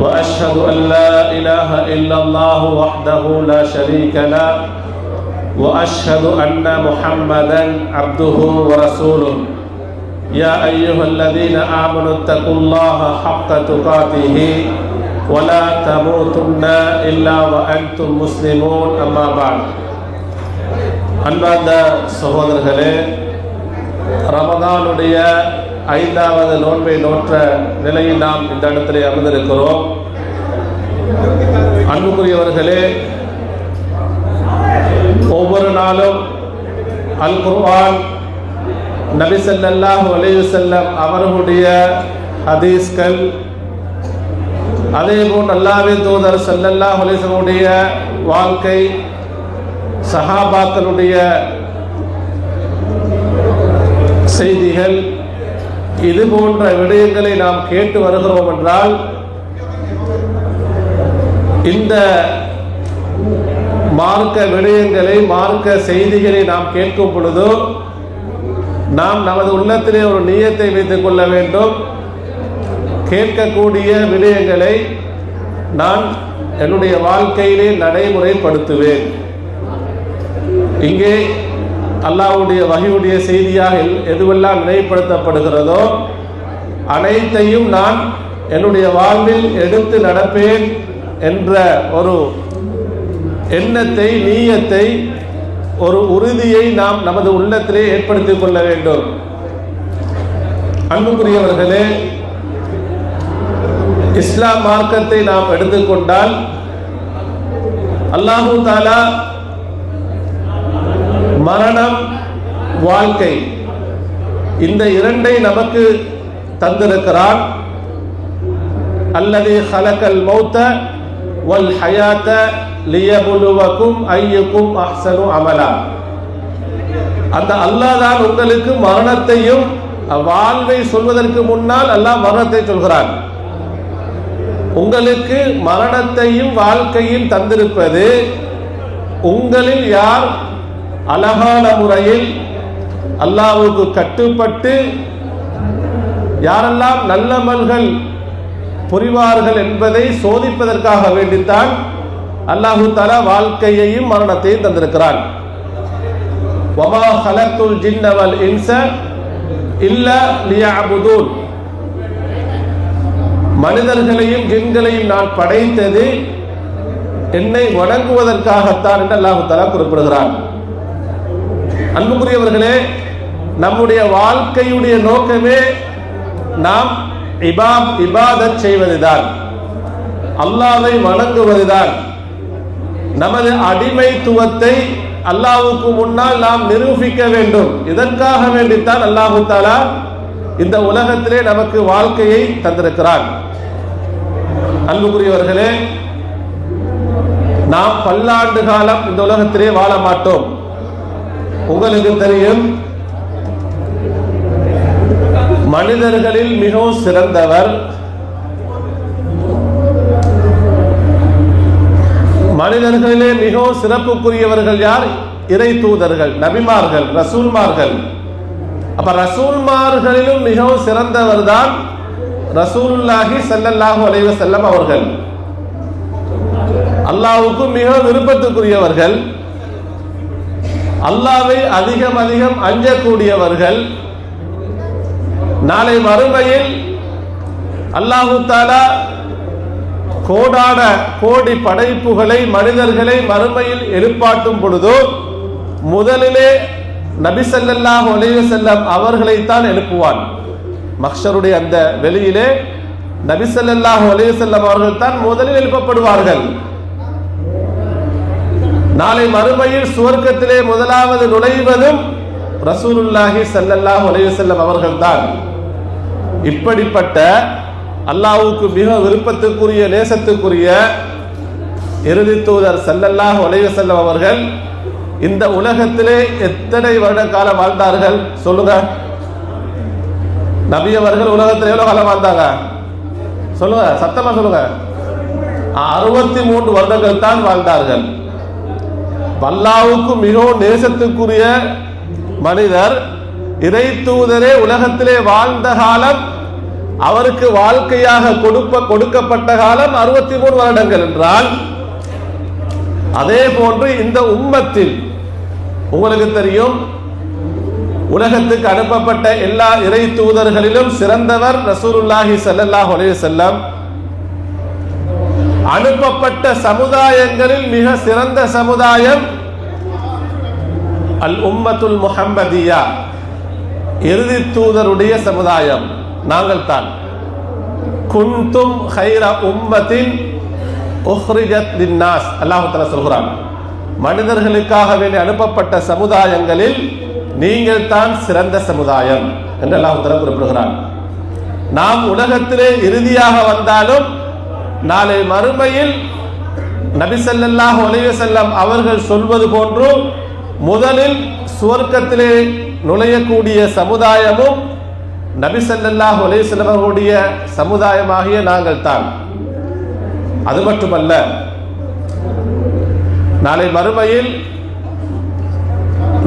وأشهد أن لا إله إلا الله وحده لا شريك له وأشهد أن محمدا عبده ورسوله. يا أيها الذين آمنوا اتقوا الله حق تقاته ولا تموتن إلا وأنتم مسلمون أما بعد. அன்பார்ந்த சகோதரர்களே ரமதானுடைய ஐந்தாவது நோன்பை நோற்ற நிலையில் நாம் இந்த இடத்திலே அமர்ந்திருக்கிறோம். அன்புக்குரியவர்களே ஒவ்வொரு நாளும் அல் குர்ஆன் நபி ஸல்லல்லாஹு அலைஹி செல்லம் அவர்களுடைய ஹதீஸ்கள் அதே போல் தூதர் ஸல்லல்லாஹு அலைஹி வாழ்க்கை சஹாபாக்களுடைய செய்திகள் இது போன்ற விடயங்களை நாம் கேட்டு வருகிறோம் என்றால் இந்த மார்க்க விடயங்களை மார்க்க செய்திகளை நாம் கேட்கும் பொழுது நாம் நமது உள்ளத்திலே ஒரு நீயத்தை வைத்துக் கொள்ள வேண்டும். கேட்கக்கூடிய விடயங்களை நான் என்னுடைய வாழ்க்கையிலே நடைமுறைப்படுத்துவேன். இங்கே அல்லாவுடைய வகையுடைய செய்தியாக எல்- எதுவெல்லாம் நினைப்படுத்தப்படுகிறதோ அனைத்தையும் நான் என்னுடைய வாழ்வில் எடுத்து நடப்பேன் என்ற ஒரு எண்ணத்தை நீயத்தை ஒரு உறுதியை நாம் நமது உள்ளத்திலே ஏற்படுத்திக் கொள்ள வேண்டும். அன்புக்குரியவர்களே இஸ்லாம் மார்க்கத்தை நாம் எடுத்துக்கொண்டால் அல்லாஹு தாலா மரணம் வாழ்க்கை. இந்த இரண்டை நமக்கு தந்திருக்கிறான். அல்லது ஹலக்கல் மௌத்த வல் ஹயாத்த லியபுலுவக்கும் ஐயுக்கும் அஹ்சனு அமலா. அந்த அல்லாஹ் தான் உங்களுக்கு மரணத்தையும் வாழ்வை சொல்வதற்கு முன்னால் அல்லாஹ் மரணத்தை சொல்கிறான். உங்களுக்கு மரணத்தையும் வாழ்க்கையும் தந்திருப்பது உங்களில் யார் அழகான முறையில் அல்லாவுக்கு கட்டுப்பட்டு யாரெல்லாம் நல்லமல்கள் புரிவார்கள் என்பதை சோதிப்பதற்காக வேண்டித்தான் அல்லாஹு தஆலா வாழ்க்கையையும் மரணத்தையும் தந்திருக்கிறான். வமா ஹலத்துல் ஜின்னவல் இன்ச இல்ல லியஅபுதூன். மனிதர்களையும் ஜின்களையும் நான் படைத்தது என்னை வணங்குவதற்காகத்தான் என்று அல்லாஹு தலா குறிப்பிடுகிறான். அன்புக்குரியவர்களே நம்முடைய வாழ்க்கையுடைய நோக்கமே நாம் இபாப் இபாதத் செய்வதுதான். அல்லாவை வணங்குவதுதான். நமது அடிமைத்துவத்தை அல்லாவுக்கு முன்னால் நாம் நிரூபிக்க வேண்டும். இதற்காக வேண்டித்தான் அல்லாஹு தாலா இந்த உலகத்திலே நமக்கு வாழ்க்கையை தந்திருக்கிறான். அன்புக்குரியவர்களே நாம் பல்லாண்டு காலம் இந்த உலகத்திலே வாழ மாட்டோம். உங்களுக்கு தெரியும் மனிதர்களில் மிகவும் சிறந்தவர். மனிதர்களிலே மிகவும் சிறப்புக்குரியவர்கள் யார்? இறை தூதர்கள் நபிமார்கள் ரசூல்மார்கள். அப்ப ரசூல்மார்களிலும் மிகவும் சிறந்தவர் தான் ரசூலுல்லாஹி ஸல்லல்லாஹு அலைவ செல்லம் அவர்கள். அல்லாவுக்கும் மிக விருப்பத்துக்குரியவர்கள். அல்லாவை அதிகம் அதிகம் அஞ்சக்கூடியவர்கள். நாளை மறுமையில் அல்லாஹு தாலா கோடான கோடி படைப்புகளை மனிதர்களை மறுமையில் எழுப்பாட்டும் பொழுதோ முதலிலே நபி ஸல்லல்லாஹு செல்லம் அவர்களைத்தான் எழுப்புவான். மக்ஷருடைய அந்த வெளியிலே நபி ஸல்லல்லாஹு செல்லம் அவர்கள் தான் முதலில் எழுப்பப்படுவார்கள். நாளை மறுமையில் சுவர்க்கத்திலே முதலாவது நுழைவதும் ரசூலுல்லாஹி ஸல்லல்லாஹு அலைஹி வஸல்லம் அவர்கள்தான். இப்படிப்பட்ட அல்லாஹ்வுக்கு மிக விருப்பத்துக்குரிய நேசத்துக்குரிய இறுதி தூதர் செல்லல்லாஹ் உலகம் அவர்கள் இந்த உலகத்திலே எத்தனை வருட காலம் வாழ்ந்தார்கள்? சொல்லுங்க. நபி அவர்கள் உலகத்தில் எவ்வளவு காலம் வாழ்ந்தாங்க? சொல்லுங்க சத்தமா சொல்லுங்க. அறுபத்தி மூன்று வருடங்கள் தான் வாழ்ந்தார்கள். அல்லாஹ்வுக்கு மிகவும் நேசத்துக்குரிய மனிதர் இறை தூதரே உலகத்திலே வாழ்ந்த காலம் அவருக்கு வாழ்க்கையாக கொடுப்ப கொடுக்கப்பட்ட காலம் அறுபத்தி மூணு வருடங்கள் என்றால் அதே போன்று இந்த உம்மத்தில் உங்களுக்கு தெரியும் உலகத்துக்கு அனுப்பப்பட்ட எல்லா இறை தூதர்களிலும் சிறந்தவர் ரசூலுல்லாஹி செல்லல்லாஹ் அலைஹி செல்லம் அனுப்பப்பட்ட சமுதாயங்களில் மிக சிறந்த சமுதாயம் அல் உம்மத்துல் முஹம்மதியா. இறுதி தூதருடைய சமுதாயம். நாங்கள் தான். குந்தும் ஹைர உம்மத்தின் உஹ்ரிஜத் தின்னாஸ் அல்லாஹ் சொல்கிறான். மனிதர்களுக்காக வேண்டி அனுப்பப்பட்ட சமுதாயங்களில் நீங்கள் தான் சிறந்த சமுதாயம் என்று அல்லாஹ் குறிப்பிடுகிறான். நாம் உலகத்திலே இறுதியாக வந்தாலும் நாளை மறுமையில் நபி ஸல்லல்லாஹு அலைஹி செல்லம் அவர்கள் சொல்வது போன்று முதலில் சுவர்க்கத்திலே நுழையக்கூடிய சமுதாயமும் நபி ஸல்லல்லாஹு அலைஹி வஸல்லம் சமுதாயமாகிய நாங்கள் தான் அது மட்டுமல்ல நாளை மறுமையில்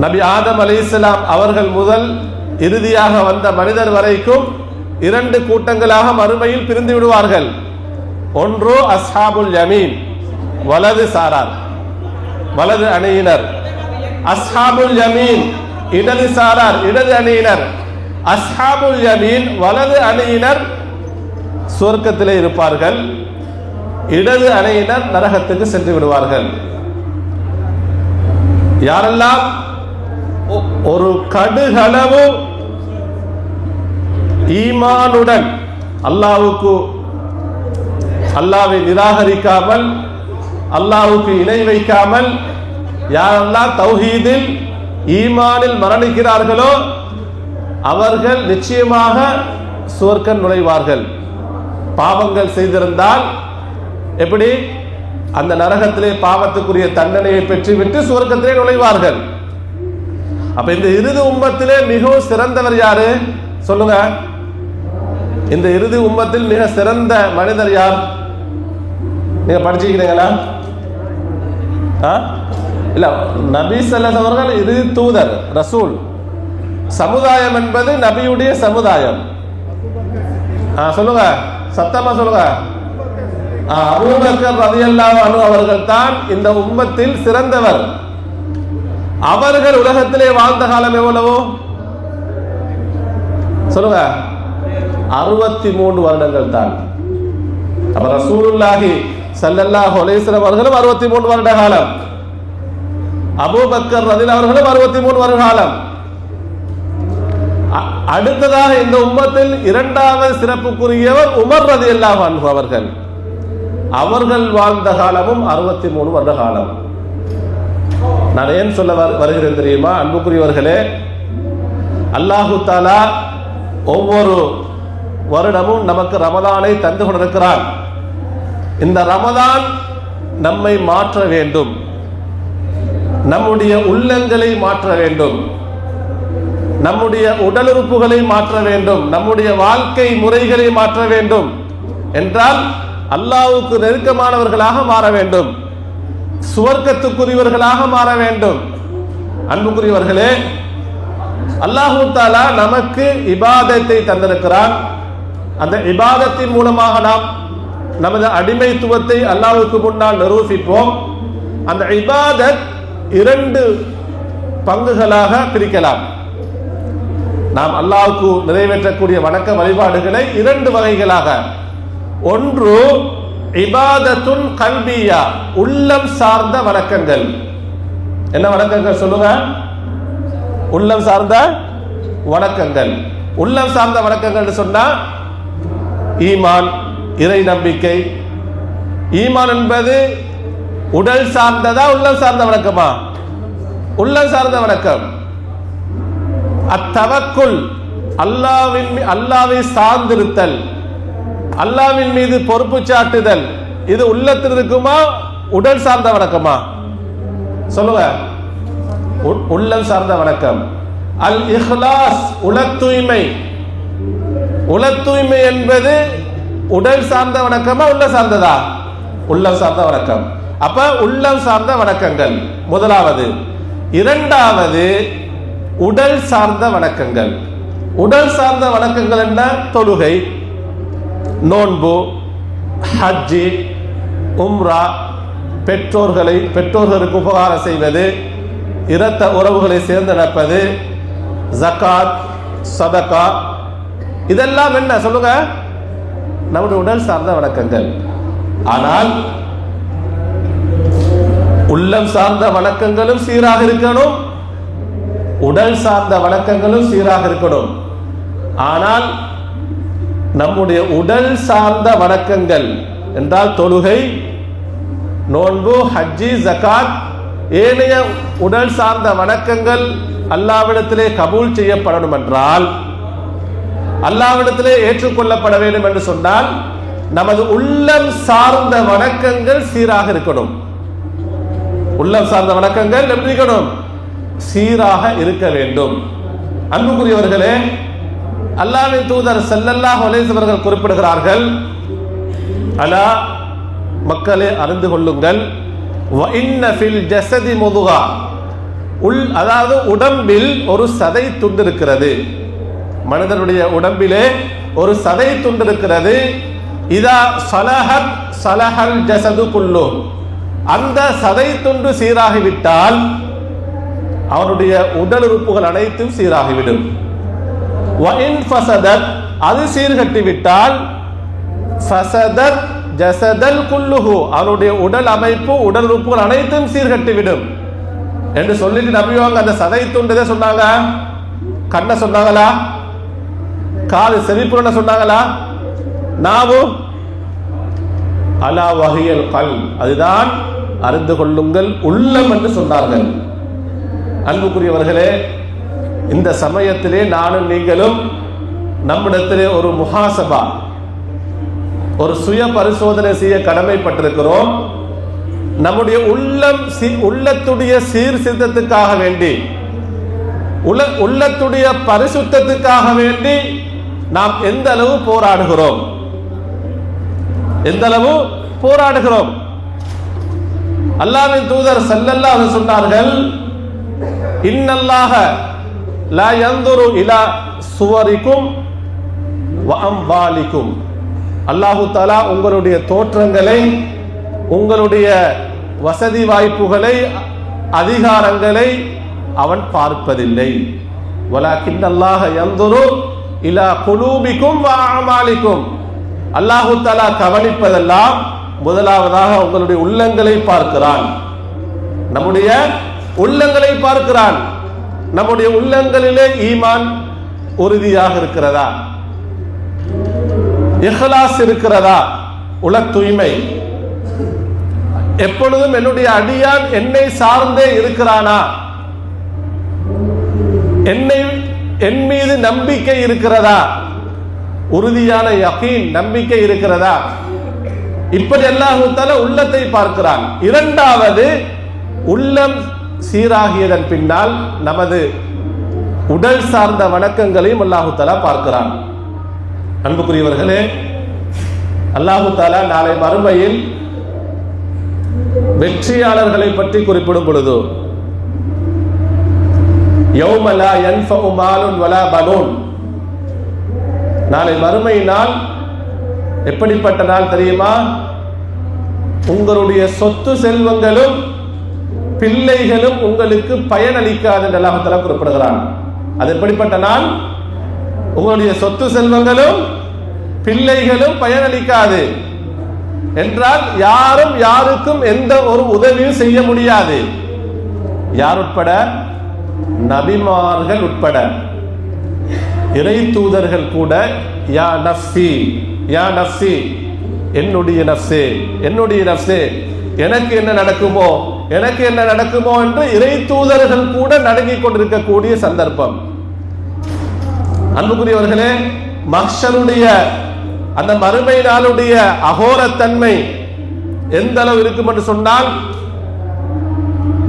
நபி ஆதம் அலைஹிஸ்ஸலாம் அவர்கள் முதல் இறுதியாக வந்த மனிதர் வரைக்கும் இரண்டு கூட்டங்களாக மறுமையில் பிரிந்து விடுவார்கள். ஒன்று அஸ்ஹாபுல் யமீன் வலது சாரார் வலது அணியினர். அஸ்ஹாபுல் யமீன் இடது சாரார் இடது அணியினர். அஸ்ஹாபுல் யமீன் வலது அணியினர் சுவர்க்கத்திலே இருப்பார்கள். இடது அணியினர் நரகத்துக்கு சென்று விடுவார்கள். யாரெல்லாம் ஒ- ஒரு கடுகளவு ஈமானுடன் அல்லாவுக்கு அல்லாவை நிராகரிக்காமல் அல்லாவுக்கு இணை வைக்காமல் யாரெல்லாம் தௌஹீதில் ஈமானில் மரணிக்கிறார்களோ அவர்கள் நிச்சயமாக சுவர்க்கம் நுழைவார்கள். பாவங்கள் செய்திருந்தால் எப்படி? அந்த நரகத்திலே பாவத்துக்குரிய தண்டனையை பெற்றுவிட்டு சுவர்க்கத்திலே நுழைவார்கள். அப்ப இந்த இறுதி உம்மத்திலே மிகவும் சிறந்தவர் யாரு? சொல்லுங்க. இந்த இறுதி உம்மத்தில் மிக சிறந்த மனிதர் யார்? நீங்க படிச்சிருக்கிறீங்களா? ஆ? இல்ல நபி ஸல்லல்லாஹு அவர்கள் இது தூதர் ரசூல். சமுதாயம் என்பது நபியுடைய சமுதாயம். ஆ, சொல்லுங்க. சத்தமா சொல்லுங்க. ஆ, அபூபக்கர் ரலியல்லாஹு அனு அவர்கள் தான் இந்த உம்மத்தில் சிறந்தவர். அவர்கள் உலகத்திலே வாழ்ந்த காலம் எவ்வளவு? சொல்லுங்க. அறுபத்தி மூன்று வருடங்கள் தான் அப்ப ரசூலுல்லாஹி ஸல்லல்லாஹு அலைஹி அவர்களும் அறுபத்தி மூணு வருட காலம். அபூபக்கர் ரதில் அவர்களும் அறுபத்தி மூணு வருட காலம். அ- அடுத்ததாக இந்த உம்மத்தில் இரண்டாவது சிறப்புக்குரியவர் உமர் ரதி அன்ஹு அவர்கள். அவர்கள் வாழ்ந்த காலமும் அறுபத்தி மூணு வருட காலம். நான் ஏன் சொல்ல வரு- வருகிறேன் தெரியுமா? அன்புக்குரியவர்களே அல்லாஹு தாலா ஒவ்வொரு வருடமும் நமக்கு ரமதானை தந்து கொண்டிருக்கிறான். இந்த ரமதான் நம்மை மாற்ற வேண்டும். நம்முடைய உள்ளங்களை மாற்ற வேண்டும். நம்முடைய உடல் உறுப்புகளை மாற்ற வேண்டும். நம்முடைய வாழ்க்கை முறைகளை மாற்ற வேண்டும். என்றால் அல்லாவுக்கு நெருக்கமானவர்களாக மாற வேண்டும். சுவர்க்கத்துக்குரியவர்களாக மாற வேண்டும். அன்புக்குரியவர்களே அல்லாஹூ தாலா நமக்கு இபாதத்தை தந்திருக்கிறான். அந்த இபாதத்தின் மூலமாக நாம் நமது அடிமைத்துவத்தை அல்லாவுக்கு முன்னால் நிரூபிப்போம். அந்த இபாதத் இரண்டு பங்குகளாக பிரிக்கலாம். நாம் அல்லாவுக்கு நிறைவேற்றக்கூடிய வணக்க வழிபாடுகளை இரண்டு வகைகளாக. ஒன்று இபாதத்துன் கல்வியா உள்ளம் சார்ந்த வணக்கங்கள். என்ன வணக்கங்கள் சொல்லுங்க? உள்ளம் சார்ந்த வணக்கங்கள். உள்ளம் சார்ந்த வணக்கங்கள் சொன்னா ஈமான் இறை நம்பிக்கை. ஈமான் என்பது உடல் சார்ந்ததா உள்ளம் சார்ந்த வணக்கமா? உள்ளம் சார்ந்த வணக்கம். அத்தவக்குள் அல்லாவின் அல்லாவை சார்ந்திருத்தல். அல்லாவின் மீது பொறுப்பு சாட்டுதல். இது உள்ளத்தில் இருக்குமா உடல் சார்ந்த வணக்கமா? சொல்லுங்க. உ- உள்ளம் சார்ந்த வணக்கம். அல் இஹ்லாஸ் உள தூய்மை உள தூய்மை என்பது உடல் சார்ந்த வணக்கமா உள்ள சார்ந்ததா? உள்ளம் சார்ந்த வணக்கம். அப்ப உள்ளம் சார்ந்த வணக்கங்கள். முதலாவது. இரண்டாவது உடல் சார்ந்த வணக்கங்கள். உடல் சார்ந்த வணக்கங்கள் என்ன? தொழுகை. நோன்பு ஹஜ்ஜி உம்ரா பெற்றோர்களை பெற்றோர்களுக்கு உபகாரம் செய்வது இரத்த உறவுகளை சேர்ந்து நடப்பது ஜகாத் சதகா இதெல்லாம் என்ன? சொல்லுங்க. நம்முடைய உடல் சார்ந்த வணக்கங்கள். ஆனால் உள்ளம் சார்ந்த வணக்கங்களும் சீராக இருக்கணும் உடல் சார்ந்த வணக்கங்களும் சீராக இருக்கணும். ஆனால் நம்முடைய உடல் சார்ந்த வணக்கங்கள் என்றால் தொழுகை நோன்பு ஹஜ்ஜி ஜகாத் ஏனைய உடல் சார்ந்த வணக்கங்கள் அல்லாவிடத்திலே கபூல் செய்யப்படணும் என்றால் அல்லாவிடத்திலே ஏற்றுக்கொள்ளப்பட வேண்டும் என்று சொன்னால் நமது உள்ளம் சார்ந்த வணக்கங்கள் சீராக இருக்கணும். உள்ளம் சார்ந்த வணக்கங்கள் எப்படி இருக்கணும்? சீராக இருக்க வேண்டும். அன்புக்குரியவர்களே அல்லாவின் தூதர் செல்லல்லா அலைஹி அவர்கள் குறிப்பிடுகிறார்கள் அலா மக்களே அறிந்து கொள்ளுங்கள். வ இன்ன முதுகா. உள் அதாவது உடம்பில் ஒரு சதை துண்டு இருக்கிறது மனிதனுடைய உடம்பிலே ஒரு சதை துண்டு இருக்கிறது இதா சலஹத் சலஹல் ஜசது குல்லு. அந்த சதை துண்டு சீராகிவிட்டால் அவனுடைய உடல் உறுப்புகள் அனைத்தும் சீராகிவிடும். ஃபசதத் அது சீர்கட்டி விட்டால் ஃபசதத் ஜசதல் குல்லுஹு. அவனுடைய உடல் அமைப்பு உடல் உறுப்புகள் அனைத்தும் சீர்கட்டி விடும் என்று சொல்லிட்டு நம்பிவாங்க அந்த சதை துண்டதை சொன்னாங்க. கண்ணை சொன்னாங்களா? காது செவிப்புறனை சொன்னாங்களா? நாவும் அலா வகையல் கல் அதுதான் அறிந்து கொள்ளுங்கள் உள்ளம் என்று சொன்னார்கள். அன்புக்குரியவர்களே இந்த சமயத்திலே நானும் நீங்களும் நம்மிடத்திலே ஒரு முகாசபா ஒரு சுய பரிசோதனை செய்ய கடமைப்பட்டிருக்கிறோம். நம்முடைய உள்ளம் உள்ளத்துடைய உள்ளத்துடைய சீர்திருத்தத்துக்காக வேண்டி உள்ளத்துடைய பரிசுத்தத்துக்காக வேண்டி நாம் எந்த அளவு போராடுகிறோம்? எந்த அளவு போராடுகிறோம்? அல்லாவின் தூதர் செல்லல்லா சொன்னார்கள் இன்னல்லாஹ லா எந்தொரு இலா சுவரிக்கும் வாலிக்கும் அல்லாஹு தலா உங்களுடைய தோற்றங்களை உங்களுடைய வசதி வாய்ப்புகளை அதிகாரங்களை அவன் பார்ப்பதில்லை. வலாக்கின் அல்லாஹ யன்துரு இலா குலூபிக்கும் வ அல்லாஹு தஆலா கவனிப்பதெல்லாம் முதலாவதாக உங்களுடைய உள்ளங்களை பார்க்கிறான். நம்முடைய உள்ளங்களை பார்க்கிறான். நம்முடைய உள்ளங்களிலே ஈமான் உறுதியாக இருக்கிறதா? இஹ்லாஸ் இருக்கிறதா? உல தூய்மை. எப்பொழுதும் என்னுடைய அடியான் என்னை சார்ந்தே இருக்கிறானா? என்னை என் மீது நம்பிக்கை இருக்கிறதா? உறுதியான யகீன் நம்பிக்கை இருக்கிறதா? இப்படி அல்லாஹால உள்ளத்தை பார்க்கிறான். இரண்டாவது உள்ளம் சீராகியதன் பின்னால் நமது உடல் சார்ந்த வணக்கங்களையும் அல்லாஹுத்தாலா பார்க்கிறான். அன்புக்குரியவர்களே அல்லாஹுத்தாலா நாளை மறுமையில் வெற்றியாளர்களை பற்றி குறிப்பிடும் பொழுது யௌம லா மாலுன் வலா பனூன். நாளை மறுமை நாள் எப்படிப்பட்ட நாள் தெரியுமா? உங்களுடைய சொத்து செல்வங்களும் பிள்ளைகளும் உங்களுக்கு பயனளிக்காது என்று அல்லாஹ் குறிப்பிடுகிறான். அது எப்படிப்பட்ட நாள்? உங்களுடைய சொத்து செல்வங்களும் பிள்ளைகளும் பயனளிக்காது என்றால் யாரும் யாருக்கும் எந்த ஒரு உதவியும் செய்ய முடியாது. யார் உட்பட நபிமார்கள் உட்பட இறை தூதர்கள் கூட யா நஃப்சி யா நஃப்சி என்னுடைய நஃப்சே என்னுடைய நஃப்சே எனக்கு என்ன நடக்குமோ எனக்கு என்ன நடக்குமோ என்று இறை தூதர்கள் கூட நடுங்கிக் கொண்டிருக்கக்கூடிய சந்தர்ப்பம். அன்புக்குரியவர்களே மக்ஷருடைய அந்த மறுமை நாளுடைய அகோரத்தன்மை எந்த அளவு இருக்கும் என்று சொன்னால்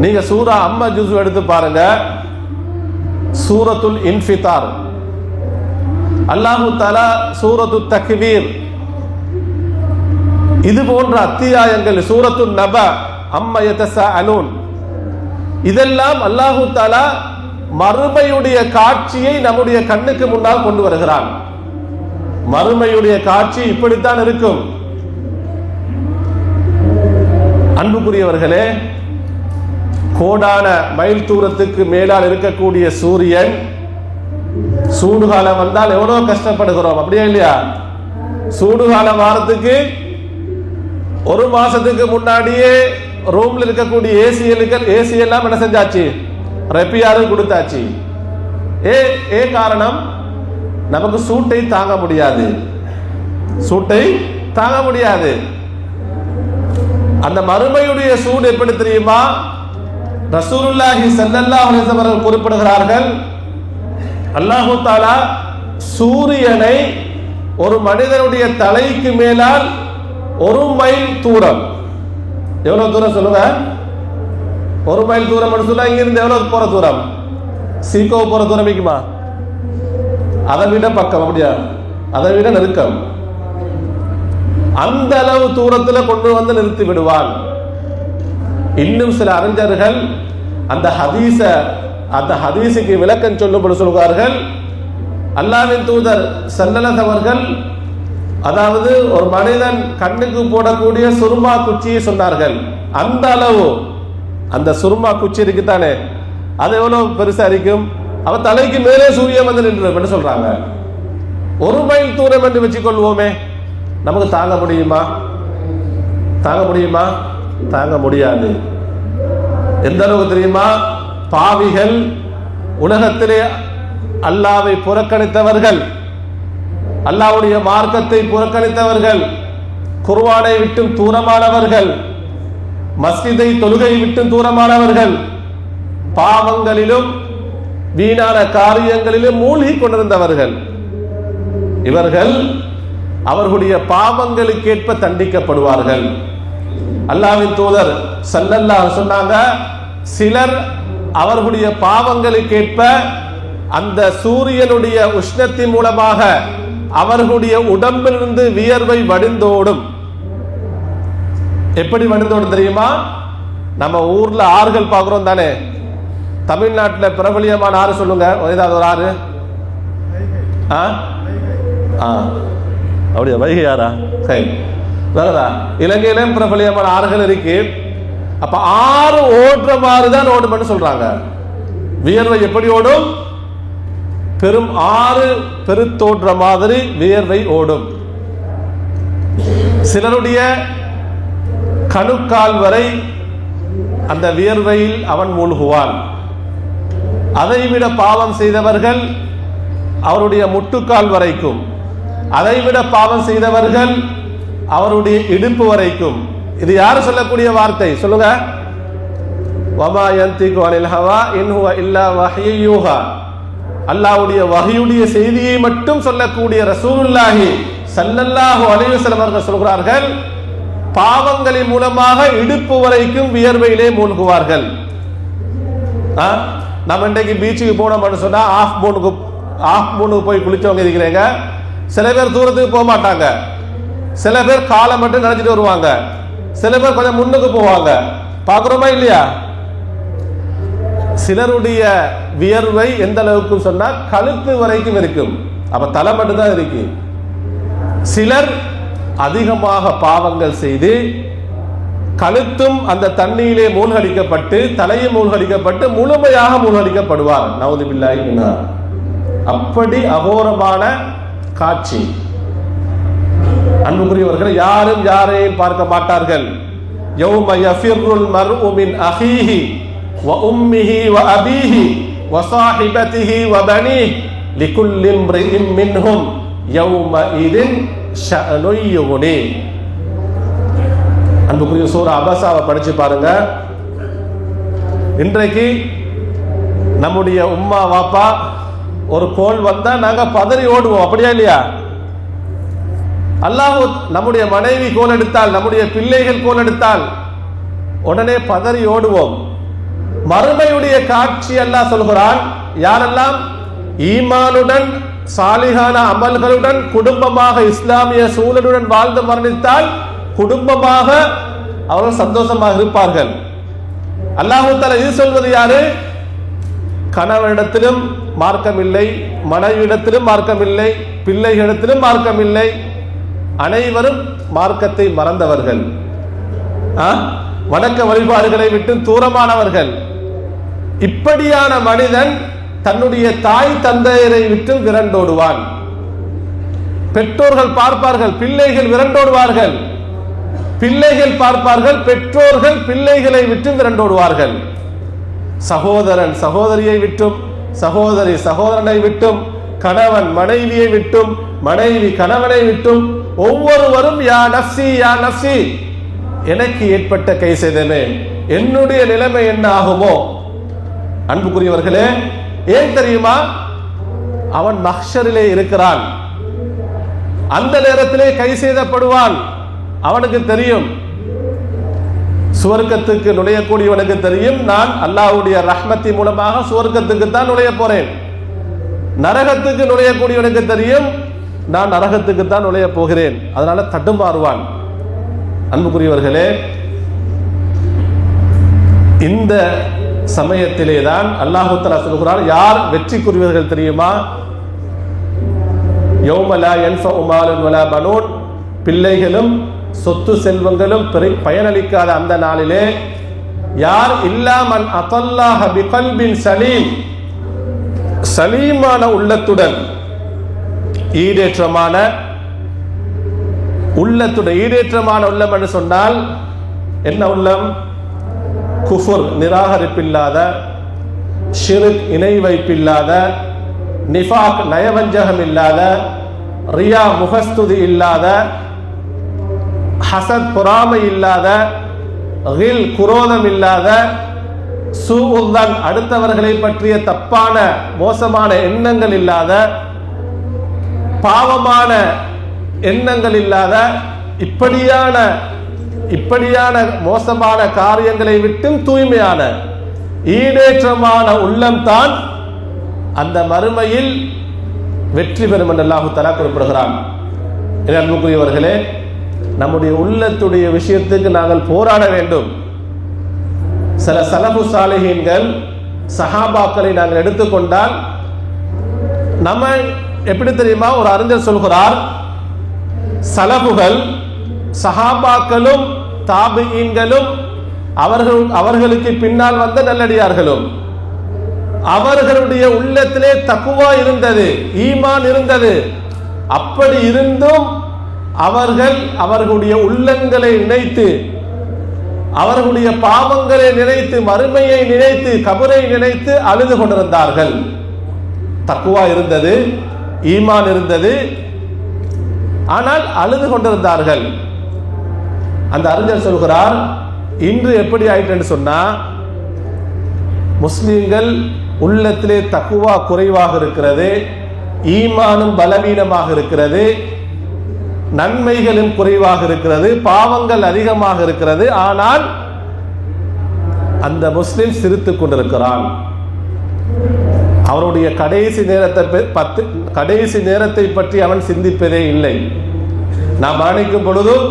நீங்க சூரா அம்மா ஜூஸ் எடுத்து பாருங்க. சூரத்துல் இன்ஃபிதார். அல்லாஹு தலா சூரத்து தக்வீர். இது போன்ற அத்தியாயங்கள் சூரத்து நப அம்மயதச அலூன் இதெல்லாம் அல்லாஹு தாலா மறுமையுடைய காட்சியை நம்முடைய கண்ணுக்கு முன்னால் கொண்டு வருகிறான். மறுமையுடைய காட்சி இப்படித்தான் இருக்கும். அன்புக்குரியவர்களே கோடான மைல் தூரத்துக்கு மேலால் இருக்கக்கூடிய சூரியன் சூடு காலம் வந்தால் எவ்வளவு கஷ்டப்படுகிறோம் அப்படியா இல்லையா? சூடுகாலம் வாரத்துக்கு ஒரு மாசத்துக்கு முன்னாடியே ரூம்ல இருக்கக்கூடிய ஏசியலுக்கள் ஏசி எல்லாம் என்ன செஞ்சாச்சு? ரெப்பியாரும் கொடுத்தாச்சு. ஏ ஏ காரணம்? நமக்கு சூட்டை தாங்க முடியாது. சூட்டை தாங்க முடியாது. அந்த மறுமையுடைய சூடு எப்படி தெரியுமா? ரசூலுல்லாஹி ஸல்லல்லாஹு அலைஹி அவர்கள் குறிப்பிடுகிறார்கள் அல்லாஹு தாலா சூரியனை ஒரு மனிதனுடைய தலைக்கு மேலால் ஒரு மைல் தூரம். எவ்வளவு தூரம் சொல்லுங்க? ஒரு மைல் தூரம் சொன்னா இங்க இருந்து எவ்வளவு போற தூரம்? சீக்கோ போற தூரம் இருக்குமா அதை விட பக்கம் அப்படியா? அதை விட நெருக்கம். அந்த அளவு தூரத்துல கொண்டு வந்து நிறுத்தி விடுவான். இன்னும் சில அறிஞர்கள் அந்த ஹதீஸ அந்த ஹதீஸுக்கு விளக்கம் சொல்லும்படி சொல்கிறார்கள். அல்லாவின் தூதர் சல்லலத் அவர்கள் அதாவது ஒரு மனிதன் கண்ணுக்கு போடக்கூடிய சுருமா குச்சியை சொன்னார்கள். அந்த அளவு அந்த சுருமா குச்சி இருக்குதானே? அது எவ்வளவு பெருசா இருக்கும்? அவன் தலைக்கு மேலே சூரியன் வந்து நின்று சொல்றாங்க. ஒரு மைல் தூரம் என்று வச்சுக்கொள்வோமே. நமக்கு தாங்க முடியுமா? தாங்க முடியுமா? தாங்க முடியாது. எந்த அளவுக்கு தெரியுமா? பாவிகள் உலகத்திலே அல்லாவை புறக்கணித்தவர்கள். அல்லாவுடைய மார்க்கத்தை புறக்கணித்தவர்கள். குர்வானை விட்டும் தூரமானவர்கள். மஸ்ஜிதை தொழுகை விட்டும் தூரமானவர்கள். பாவங்களிலும் வீணான காரியங்களிலும் மூழ்கி கொண்டிருந்தவர்கள். இவர்கள் அவர்களுடைய பாவங்களுக்கேற்ப தண்டிக்கப்படுவார்கள். அல்லாவின் தூதர் சல்லல்லாஹு சொன்னாங்க சிலர் அவர்களுடைய பாவங்களுக்கேற்ப அந்த சூரியனுடைய உஷ்ணத்தின் மூலமாக அவர்களுடைய உடம்பிலிருந்து வியர்வை வடிந்தோடும். எப்படி வடிந்தோடும் தெரியுமா? நம்ம ஊர்ல ஆறுகள் பார்க்கிறோம் தானே. தமிழ்நாட்டில் பிரபலியமான ஆறு சொல்லுங்க. ஏதாவது ஒரு ஆறு? ஆ? ஆ. அப்படியா வைகை ஆறா? சரி. வேறதா? இலங்கையிலும் பிரபலியமான ஆறுகள் இருக்கு. அப்ப ஆறு ஓடுற மாதிரி தான் ஓடும்னு சொல்றாங்க. வியர்வை எப்படி ஓடும்? பெரும் ஆறு பெருத்தோன்ற மாதிரி வியர்வை ஓடும். சிலருடைய கணுக்கால் வரை அந்த வியர்வையில் அவன் மூழ்குவான். அதைவிட பாவம் செய்தவர்கள் அவருடைய முட்டுக்கால் வரைக்கும். அதைவிட பாவம் செய்தவர்கள் அவருடைய இடுப்பு வரைக்கும். இது யாரு சொல்லக்கூடிய வார்த்தை? சொல்லுங்க. வமா யந்திகு அனில் ஹவா இன்ஹுவ இல்லா வஹியூஹா. அல்லாஹ்வுடைய வகையுடைய செய்தியை மட்டும் சொல்லக்கூடிய ரசூலுல்லாஹி சல்லல்லாஹு அலைஹி வஸல்லம் அவர்கள் சொல்கிறார்கள் பாவங்களின் மூலமாக இடுப்பு வரைக்கும் வியர்வையிலே மூழ்குவார்கள். ஆ? நம்ம இன்றைக்கு பீச்சுக்கு போனோம்னு சொன்னா ஆஃப் மூணுக்கு ஆஃப் மூணுக்கு போய் குளிச்சவங்க இருக்கிறீங்க. சில பேர் தூரத்துக்கு போக மாட்டாங்க. சில பேர் காலை மட்டும் நினைச்சிட்டு வருவாங்க. சில பேர் கொஞ்சம் முன்னுக்கு போவாங்க. பார்க்குறோமா இல்லையா? சிலருடைய வியர்வை எந்த அளவுக்கு சொன்னா கழுத்து வரைக்கும் இருக்கும். அப்ப தலை மட்டும் தான் இருக்கு. சிலர் அதிகமாக பாவங்கள் செய்து கழுத்தும் அந்த தண்ணியிலே மூழ்கடிக்கப்பட்டு தலையும் மூழ்கடிக்கப்பட்டு முழுமையாக மூழ்கடிக்கப்படுவார் நவுது பில்லாஹி அப்படி அகோரமான காட்சி. அன்புக்குரியவர்கள் யாரும் யாரையும் பார்க்க மாட்டார்கள். யௌம யஃபிர்ருல் மர்உ மின் அஹீஹி வ உம்மிஹி வ அபீஹி வ ஸாஹிபதிஹி வ பனீஹி லிகுல்லி இம்ரிஇம் மின்ஹும் யௌம இதின் ஷஅனுன் அன்புக்குரிய சூரா அபசாவை படிச்சு பாருங்க. இன்றைக்கு நம்முடைய உம்மா வாப்பா ஒரு கோல் வந்தா நாங்க பதறி ஓடுவோம். அப்படியா இல்லையா? அல்லாஹ் நம்முடைய மனைவி கோல் எடுத்தால் நம்முடைய பிள்ளைகள் கோல் எடுத்தால் உடனே பதறி ஓடுவோம். மறுமையுடைய காட்சி அல்லாஹ் சொல்கிறான் யாரெல்லாம்? ஈமானுடன் சாலிகான அமல்களுடன் குடும்பமாக இஸ்லாமிய சூழலுடன் வாழ்ந்து மரணித்தால் குடும்பமாக அவர்கள் சந்தோஷமாக இருப்பார்கள். அல்லாஹு தலை இது சொல்வது யாரு? கணவனிடத்திலும் மார்க்கமில்லை மனைவியிடத்திலும் மார்க்கமில்லை பிள்ளைகளிடத்திலும் மார்க்கமில்லை அனைவரும் மார்க்கத்தை மறந்தவர்கள். ஆ? வணக்க வழிபாடுகளை விட்டு தூரமானவர்கள். இப்படியான மனிதன் தன்னுடைய தாய் தந்தையரை விட்டு விரண்டோடுவான். பெற்றோர்கள் பார்ப்பார்கள் பிள்ளைகள் விரண்டோடுவார்கள். பிள்ளைகள் பார்ப்பார்கள் பெற்றோர்கள் பிள்ளைகளை விட்டு விரண்டோடுவார்கள். சகோதரன் சகோதரியை விட்டும் சகோதரி சகோதரனை விட்டும் கணவன் மனைவியை விட்டும் மனைவி கணவனை விட்டும் ஒவ்வொருவரும் யா நப்சி யா நப்சி எனக்கு ஏற்பட்ட கை செய்தமே என்னுடைய நிலைமை என்ன ஆகுமோ? அன்புக்குரியவர்களே ஏன் தெரியுமா? அவன் மஹ்ஷரிலே இருக்கிறான். அந்த நேரத்திலே கை செய்தப்படுவான் அவனுக்கு தெரியும். சுவர்க்கத்துக்கு நுழையக்கூடியவனுக்கு தெரியும். நான் அல்லாவுடைய ரஹ்மத்தி மூலமாக சுவர்க்கத்துக்கு தான் நுழைய போறேன். நரகத்துக்கு நுழையக்கூடியவனுக்கு தெரியும். நான் நரகத்துக்கு தான் நுழைய போகிறேன். அதனால தடுமாறுவான். அன்புக்குரியவர்களே இந்த சமயத்திலே தான் அல்லாஹுத்தலா சொல்கிறார் யார் வெற்றிக்குரியவர்கள் தெரியுமா? யோமலா யன்ஃபஉ மாலுன் வலா பனூன். பிள்ளைகளும் சொத்து செல்வங்களும் பயனளிக்காத அந்த நாளிலே யார் இல்லாமன் அதல்லாஹ பிகல்பின் சலீம் சலீமான உள்ளத்துடன் ஈடேற்றமான உள்ளத்துடன் ஈடேற்றமான உள்ளம் என்று சொன்னால் என்ன உள்ளம்? குஃபுர் நிராகரிப்பில்லாத ஷிருக் இணை வைப்பில்லாத நிஃபாக் நயவஞ்சகம் இல்லாத ரியா முகஸ்துதி இல்லாத ஹசத் பொறாமை இல்லாத ஹில் குரோதம் இல்லாத சூஉதன் அடுத்தவர்களை பற்றிய தப்பான மோசமான எண்ணங்கள் இல்லாத பாவமான எண்ணங்கள் இல்லாத இப்படியான இப்படியான மோசமான காரியங்களை விட்டும் தூய்மையான ஈடேற்றமான உள்ளம்தான் அந்த மறுமையில் வெற்றி பெறும் என்று அல்லாஹு தலா குறிப்பிடுகிறான். என அன்புக்குரியவர்களே நம்முடைய உள்ளத்துடைய விஷயத்துக்கு நாங்கள் போராட வேண்டும். சில சலபு சாலிகீன்கள் சஹாபாக்களை நாங்கள் எடுத்துக்கொண்டால் நம்ம எப்படி தெரியுமா? ஒரு அறிஞர் சொல்கிறார் சலபுகள் சஹாபாக்களும் தாபியீன்களும் அவர்கள் அவர்களுக்கு பின்னால் வந்த நல்லடியார்களும் அவர்களுடைய உள்ளத்திலே தக்குவா இருந்தது ஈமான் இருந்தது. அப்படி இருந்தும் அவர்கள் அவர்களுடைய உள்ளங்களை நினைத்து அவர்களுடைய பாவங்களை நினைத்து மறுமையை நினைத்து கபரை நினைத்து அழுது கொண்டிருந்தார்கள். தக்குவா இருந்தது. ஈமான் இருந்தது. ஆனால் அழுது கொண்டிருந்தார்கள். அந்த அறிஞர் சொல்கிறார் இன்று எப்படி ஆயிட்டுன்னு சொன்னா முஸ்லீம்கள் உள்ளத்திலே தக்குவா குறைவாக இருக்கிறது ஈமானும் பலவீனமாக இருக்கிறது நன்மைகளும் குறைவாக இருக்கிறது பாவங்கள் அதிகமாக இருக்கிறது ஆனால் அந்த முஸ்லிம் சிரித்துக் கொண்டிருக்கிறான். அவனுடைய கடைசி நேரத்தை பத்து கடைசி நேரத்தை பற்றி அவன் சிந்திப்பதே இல்லை. நான் மரணிக்கும் பொழுதும்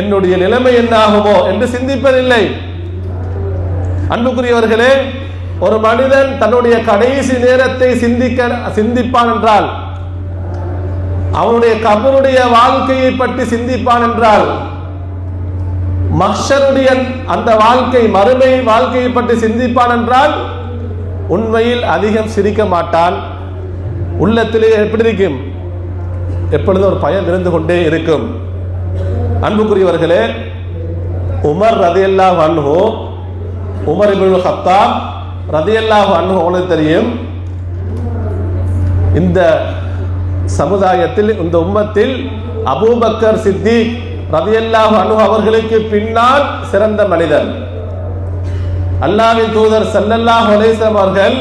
என்னுடைய நிலைமை என்ன ஆகுமோ என்று சிந்திப்பதில்லை. அன்புக்குரியவர்களே ஒரு மனிதன் தன்னுடைய கடைசி நேரத்தை சிந்திக்க சிந்திப்பான் என்றால் அவனுடைய கபருடைய வாழ்க்கையை பற்றி சிந்திப்பான் என்றால் மக்ஷருடைய அந்த வாழ்க்கை மறுமை வாழ்க்கையை பற்றி சிந்திப்பான் என்றால் உண்மையில் அதிகம் சிரிக்க மாட்டான் உள்ளத்திலே எப்படி இருக்கும்? எப்பொழுதும் ஒரு பயம் இருந்து கொண்டே இருக்கும். அன்புக்குரியவர்களே உமர் ரதியல்லா வன்ஹோ உமர் இப்னு ஹத்தாப் ரதியல்லாஹு வன்ஹோ உங்களுக்கு தெரியும் இந்த சமுதாயத்தில் இந்த உம்மத்தில் அபூபக்கர் சித்தி ரதியல்லா அனு அவர்களுக்கு பின்னால் சிறந்த மனிதர். அல்லாவின் தூதர் சல்லல்லா ஹொலேசம் அவர்கள்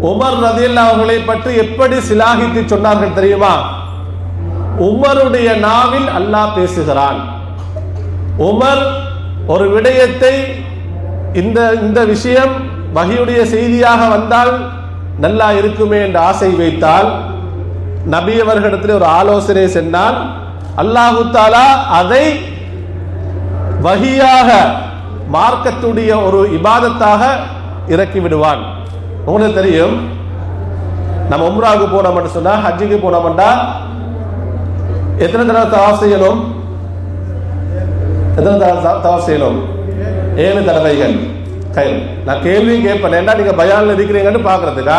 உமர் ரதியல்லாஹு அவர்களை பற்றி எப்படி சிலாகித்து சொன்னார்கள் தெரியுமா? உமருடைய நாவில் அல்லாஹ் பேசுகிறான். உமர் ஒரு விடயத்தை இந்த இந்த விஷயம் வகையுடைய செய்தியாக வந்தால் நல்லா இருக்குமே என்ற ஆசை வைத்தால் நபி அவர்களிடத்தில் ஒரு ஆலோசனை சென்றால் அல்லாஹு தாலா அதை வகியாக மார்க்கத்துடைய ஒரு இபாதத்தாக இறக்கி விடுவான் உங்களுக்கு தெரியும் நம்ம உம்ராவுக்கு போனோம்னு சொன்னா ஹஜ்ஜுக்கு போனோம்னா எத்தனை தடவை தவா செய்யணும்? எத்தனை தடவை தவா செய்யணும்? ஏழு தடவைகள். கை நான் கேள்வியும் கேட்பேன். ஏன்னா நீங்க பயானில் இருக்கிறீங்கன்னு பாக்குறதுக்கா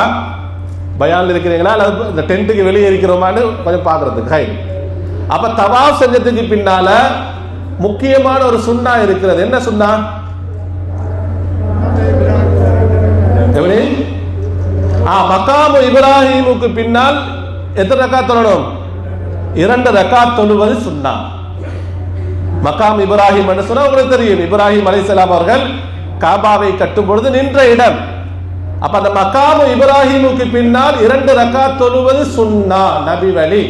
பயானில் இருக்கிறீங்களா? அல்லது இந்த டென்ட்டுக்கு வெளியே இருக்கிறோமான்னு கொஞ்சம் பாக்குறதுக்கு கை. அப்ப தவா செஞ்சதுக்கு பின்னால முக்கியமான ஒரு சுண்ணா இருக்கிறது. என்ன சுண்ணா? ஆ மக்காமு இப்ராஹிமுக்கு பின்னால் எத்தனை ரக்கா தொழணும்? இரண்டு ரக்கா தொழுவது சுண்ணா. மக்காம் இப்ராஹிம் என்று சொன்னா உங்களுக்கு தெரியும். இப்ராஹிம் அலைசலாம் அவர்கள் காபாவை கட்டும் பொழுது நின்ற இடம். அப்ப அந்த மக்காமு இப்ராஹிமுக்கு பின்னால் இரண்டு ரக்கா தொழுவது சுன்னா நபி வழி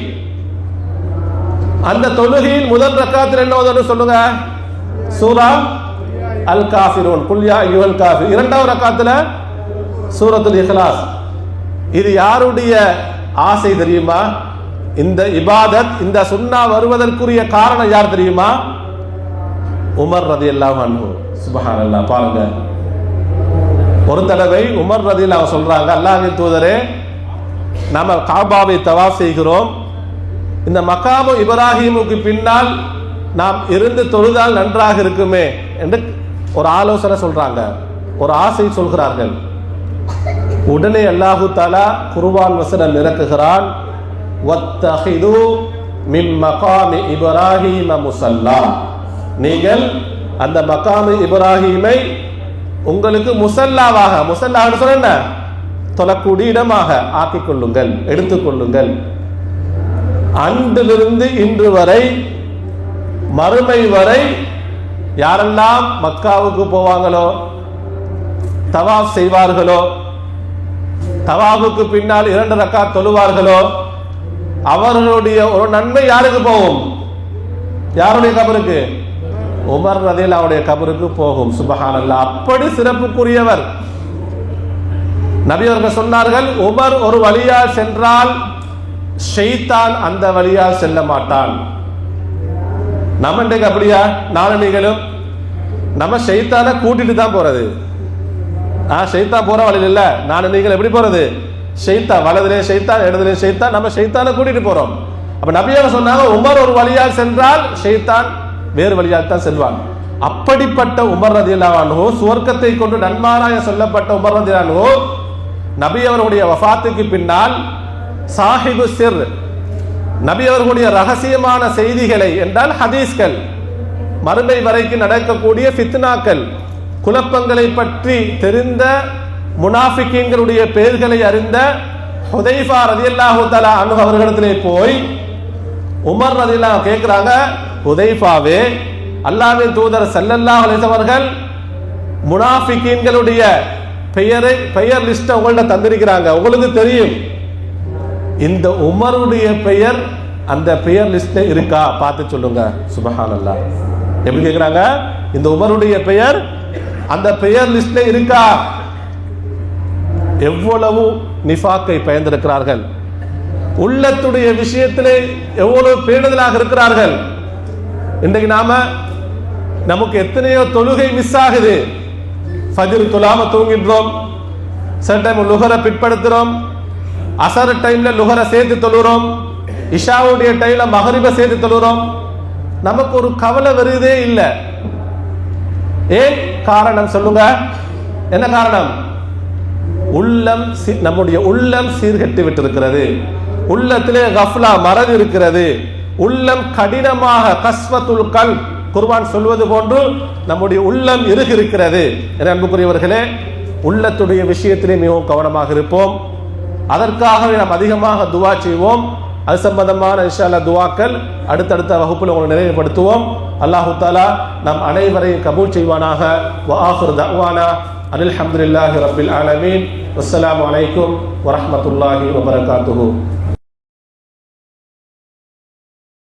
அந்த தொழுகையில் முதல் ரக்காத்தில் என்ன ஓதணும் சொல்லுங்க. சூரா அல் காஃபிரூன் குல்யா யுவல் காஃபி இரண்டாவது ரக்காத்துல சூரத்துல் இஹ்லாஸ். இது யாருடைய ஆசை தெரியுமா? இந்த இபாதத் இந்த சுண்ணா வருவதற்குரிய காரணம் யார் தெரியுமா? உமர் ரதி எல்லாம் அன்பு சுபஹான் பாருங்க. ஒரு தடவை உமர் ரதியில் அவங்க சொல்றாங்க அல்லாஹின் தூதரே நம்ம காபாவை தவா செய்கிறோம். இந்த மக்காபு இப்ராஹிமுக்கு பின்னால் நாம் இருந்து தொழுதால் நன்றாக இருக்குமே என்று ஒரு ஆலோசனை சொல்றாங்க. ஒரு ஆசை சொல்கிறார்கள். உடனே அல்லாஹு தாலா குருவான் வசனம் இறக்குகிறான் இப்ராஹிம முசல்லா. நீங்கள் அந்த மக்காமு இப்ராஹிமை உங்களுக்கு முசல்லாவாக முசல்லான்னு சொன்ன என்ன? தொழக்கூடிய இடமாக ஆக்கிக் கொள்ளுங்கள் எடுத்துக்கொள்ளுங்கள் அன்றிலிருந்து இன்று வரை மறுமை வரை யாரெல்லாம் மக்காவுக்கு போவாங்களோ தவா செய்வார்களோ தவாவுக்கு பின்னால் இரண்டு ரக்கா தொழுவார்களோ அவர்களுடைய ஒரு நன்மை யாருக்கு போகும்? யாருடைய கபருக்கு? உமர் ரதையில் அவருடைய கபருக்கு போகும். சுபஹானல்லா அப்படி சிறப்புக்குரியவர். நபி அவர்கள் சொன்னார்கள் உமர் ஒரு வழியா சென்றால் ஷெய்தான் அந்த வழியால் செல்ல மாட்டான். நம்ம இன்றைக்கு அப்படியா? நானும் நீங்களும்? நம்ம ஷெய்தான கூட்டிட்டு தான் போறது. ஆ ஷெய்தான் போற வழியில் இல்ல. நானும் நீங்கள் எப்படி போறது? ஷெய்தா வலதுலேயும் ஷெய்தா இடதுலே ஷெய்தா நம்ம ஷெய்தான கூட்டிட்டு போறோம். அப்ப நபியாக சொன்னாங்க உமர் ஒரு வழியால் சென்றால் ஷெய்தான் வேறு வழியால் தான் செல்வான். அப்படிப்பட்ட உமர் ரதியல்லானோ சுவர்க்கத்தை கொண்டு நன்மாராய சொல்லப்பட்ட உமர் ரதியல்லானோ நபி அவர்களுடைய வஃபாத்துக்கு பின்னால் சாஹிபு சிர் நபி அவர்களுடைய ரகசியமான செய்திகளை என்றால் ஹதீஸ்கள் மறுமை வரைக்கும் நடக்கக்கூடிய ஃபித்னாக்கள் குழப்பங்களை பற்றி தெரிந்த முனாஃபிக்கீன்களுடைய பெயர்களை அறிந்த ஹுதைஃபா ரதியல்லாஹு தஆலா அனு அவர்களிடத்திலே போய் உமர் ரதியல்லா கேட்குறாங்க ஹுதைஃபாவே அல்லாவின் தூதர் செல்லல்லா அலைஹி அவர்கள் முனாஃபிக்கீன்களுடைய பெயரை பெயர் லிஸ்ட்டை உங்கள்கிட்ட தந்திருக்கிறாங்க. உங்களுக்கு தெரியும். இந்த உமருடைய பெயர் அந்த பெயர் லிஸ்ட்ல இருக்கா? பார்த்து சொல்லுங்க. சுபஹானல்லா. எப்படி கேக்குறாங்க? இந்த உமருடைய பெயர் அந்த பெயர் லிஸ்ட்ல இருக்கா? எவ்வளவு நிஃபாக்கை பயந்திருக்கிறார்கள்? உள்ளத்துடைய விஷயத்திலே எவ்வளவு பேணுதலாக இருக்கிறார்கள்? இன்றைக்கு நாம நமக்கு எத்தனையோ தொழுகை மிஸ் ஆகுது. ஃபஜ்ர் தொழாம தூங்கிடுறோம் சில டைம் லுகரை பிற்படுத்துறோம். அசர் டைம்ல லுகரை சேர்த்து தொழுறோம். இஷாவுடைய டைம்ல மகரிப சேர்த்து தொழுறோம். நமக்கு ஒரு கவலை வருதே இல்லை. ஏன் காரணம் சொல்லுங்க. என்ன காரணம்? உள்ளம் நம்முடைய உள்ளம் சீர்கெட்டு விட்டிருக்கிறது. உள்ளத்திலே கஃப்லா மறதி இருக்கிறது. உள்ளம் கடினமாக கஸ்வத்துல் கல் குர்வான் சொல்வது போன்று நம்முடைய உள்ளம் இறுகி இருக்கிறது. என அன்புக்குரியவர்களே உள்ளத்துடைய விஷயத்திலே மிகவும் கவனமாக இருப்போம். அதற்காகவே நாம் அதிகமாக துவா செய்வோம். அது சம்பந்தமான இன்ஷால்லா துவாக்கள் அடுத்தடுத்த வகுப்பில் உங்களை நிறைவுபடுத்துவோம். அல்லாஹு தாலா நம் அனைவரையும் கபூல் செய்வானாக. வாஹுர் தஅவானா. அனில் ஹம்துல்லாஹி ரபில் ஆலமீன். அஸ்லாம் அலைக்கும் வரமத்துல்லாஹி வபரகாத்துஹு